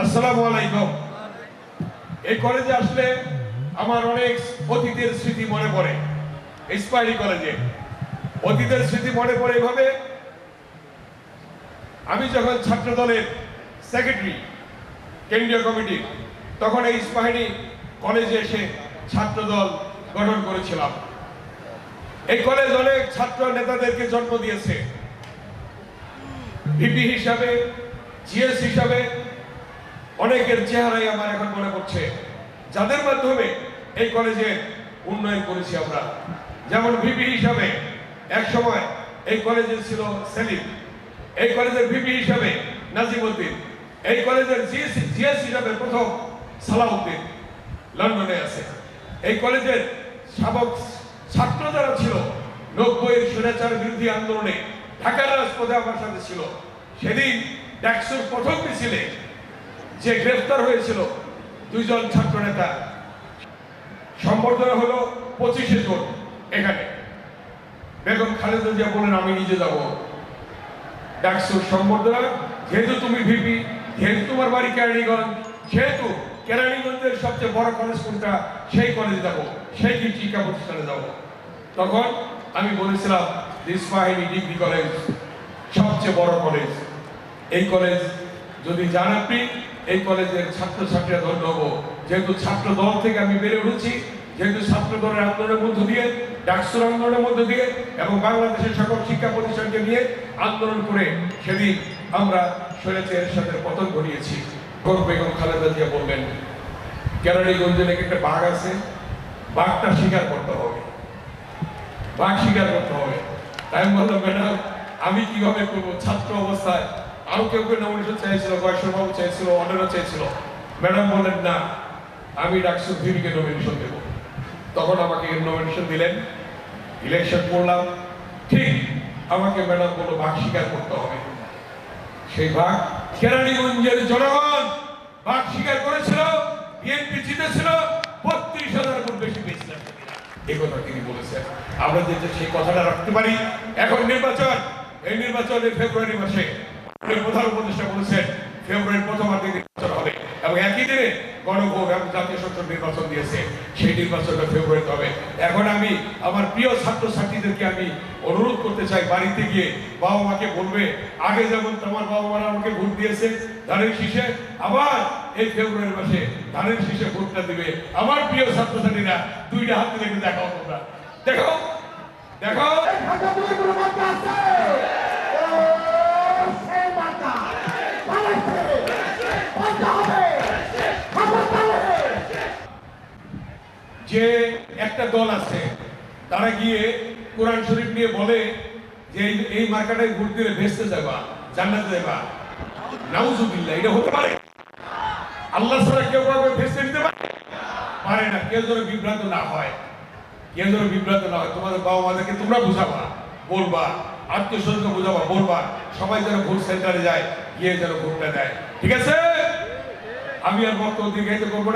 আসসালামু আলাইকুম। এই কলেজে আসলে আমার অনেক অতীতের স্মৃতি মনে পড়ে ইস্পাইরি কলেজে। অতীতের স্মৃতি মনে পড়ে এভাবে আমি যখন ছাত্র দলের সেক্রেটারি কেন্দ্রীয় কমিটি তখন এই ইস্পাহানি কলেজে এসে ছাত্র দল গঠন করেছিলাম। এই কলেজ অনেক ছাত্র নেতাদেরকে জন্ম দিয়েছে। ভিপি হিসাবে জিএস হিসাবে অনেকের চেহারাই আমার এখন মনে পড়ছে। যাদের মাধ্যমে এই কলেজে উন্নয়ন করেছি আমরা। যেমন ভিপি হিসাবে এক সময় এই কলেজে ছিল সেলিম। এই কলেজের ভিপি হিসাবে নাজিমউদ্দিন এই কলেজের জিএস জিএস হিসাবে প্রথম সালাউদ্দিন লন্ডনে আছে। এই কলেজের সাবেক ছাত্র যারা ছিল, নব্বইয়ের স্বৈরাচার বিরোধী আন্দোলনে ঢাকার রাজপথে আমার সাথে ছিল। সেদিন ট্যাক্সুর প্রথম মিছিলে যে গ্রেফতার হয়েছিল দুইজন ছাত্র নেতা, সম্বর্ধনা হলো পঁচিশে জুন এখানে। বেগম খালেদা জিয়া বলেন, আমি নিজে যাব। ডাকসুর সম্বর্ধনা, যেহেতু তুমি ভিপি, যেহেতু তোমার বাড়ি কেরানীগঞ্জ, সেহেতু কেরানীগঞ্জের সবচেয়ে বড় কলেজ কোনটা, সেই কলেজে যাব, সেই শিক্ষা প্রতিষ্ঠানে যাব। তখন আমি বলেছিলাম ইসমাহিনী ডিগ্রি কলেজ সবচেয়ে বড় কলেজ এই কলেজ যদি যান আপনি, এই কলেজের ছাত্রছাত্রীরা ধন্য হব। যেহেতু ছাত্র দল থেকে আমি বেড়ে উঠেছি, যেহেতু ছাত্র দলের আন্দোলনের মধ্য দিয়ে, ডাকসুর আন্দোলনের মধ্য দিয়ে এবং বাংলাদেশের সকল শিক্ষা প্রতিষ্ঠানকে নিয়ে আন্দোলন করে সেদিন আমরা স্বৈরাচারের সাথে পতন ঘটিয়েছি। বেগম খালেদা জিয়া বললেন নাকি একটা বাঘ আছে? বাঘটা স্বীকার করতে হবে। বাঘ স্বীকার করতে হবে। তাই বললাম, ম্যাডাম, আমি কীভাবে করব? ছাত্র অবস্থায় আরও কেউ কেউ নমিনেশন চাইছিল কয়েকশো বাবু চাইছিল, অন্যরা চাইছিল। ম্যাডাম বললেন, না, আমি ডাকসু ভিবিকে নমিনেশন দেব। তখন আমাকে নমিনেশন দিলেন। ইলেকশন করলাম। ঠিক আমাকে ম্যাডাম বলল, ভাগ স্বীকার করতে হবে। সেই ভাগ কেরানীগঞ্জের জনগণ ভাগ স্বীকার করেছিল বিএনপি জিতেছিল, বত্রিশ হাজার গুণ বেশি পেয়েছিলেন এই কথা তিনি বলেছেন। আমরা যে সেই কথাটা রাখতে পারি। এখন নির্বাচন, এই নির্বাচনের ফেব্রুয়ারি মাসে। আগে যেমন তোমার বাবা মারা আমাকে ভোট দিয়েছে, ধানের শীষে আবার এই ফেব্রুয়ারি মাসে ধানের শীষে ভোটটা দিবে। আমার প্রিয় ছাত্রছাত্রীরা, দুইটা হাত তুলে দেখাও তোমরা। দেখো দেখো যে একটা দল আছে, তারা গিয়ে কোরআন শরীফ নিয়ে বলে যে এই মার্কাটায় ভোট দিলে ভেস্তে যাবা, জান্নাতে যাবা। নাউজুবিল্লাহ, এটা হতে পারে। আল্লাহ ছাড়া কেউ কাউকে ভেস্তে দিতে পারে? পারে না। কেউ যেন বিভ্রান্ত না হয়। কেউ যেন বিভ্রান্ত না হয়। তোমাদের বাবা মাদেরকে তোমরা বুঝাবা, বলবা আত্মীয় স্বজনকে বুঝাবা, বলবা, সবাই যেন ভোট সেন্টারে যায়, গিয়ে যেন ভোটটা দেয়। ঠিক আছে? আমি আর বক্তব্য দীর্ঘায়িত করব